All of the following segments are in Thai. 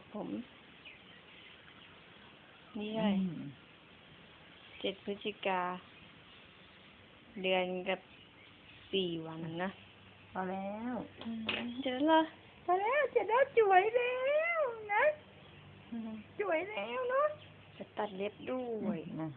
ดผม นี่เลยเจ็ดพฤศจิกา เดือนกับสี่วันนะพอแล้วอืมเดี๋ยวละพอแล้วเจะได้สวยแล้วนะสวยแล้วเนาะจะตัดเล็บด้วยนะ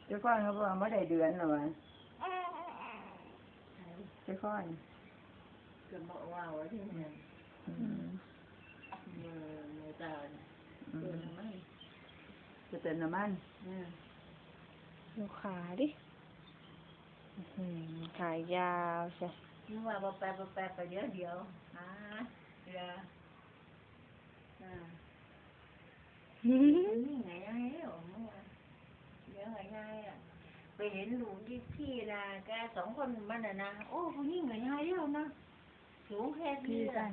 เจ้าก้อนเขาบอกว่าไม่ได้เดือนหรอวะเจ้าก้อนก็บอกว่าว่าที่เนี่ยอืมมือมือตาเนี่ยอืคือมมันจะเติมน้ำมันอืมดูขาดิอื้อหือขายาวใช่นึกว่าบแปะบแปะไปเดี๋ยวเดียวหาเรืออ่านี่ไงไงเหรอเมื่อวานเดี๋ยวไงไงอะ ไปเห็นหลุมที่พี่นะแกสองคนมันน่ะนะโอ้ผู้หญิงไงไงเดียวนะสูงแค่พี่ละ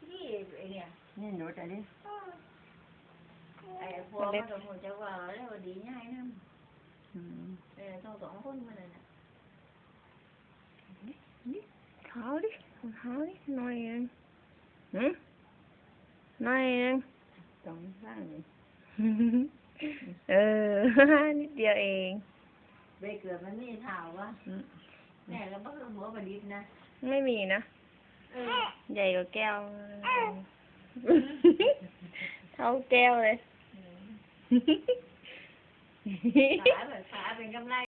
พี่ไอเนี่ยนี่หนูแต่นี่ไอ้พวกมันก็คงจะว่าแล้วว่าดีง่ายนะอืมเออต้องสองคนมันน่ะนะขาวดิขาวดิหน่อยเองหืมหน่อยเองตรงข้างนี่เออนิดเดียวเอง ไปเกิดมันนี่ถามว่าอืมแม่ก็บอกหัวประดิษฐ์นะ ไม่มีนะเออใหญ่กว่าแก้ว เท่าแก้วเลยขาแบบขาเป็นกำไร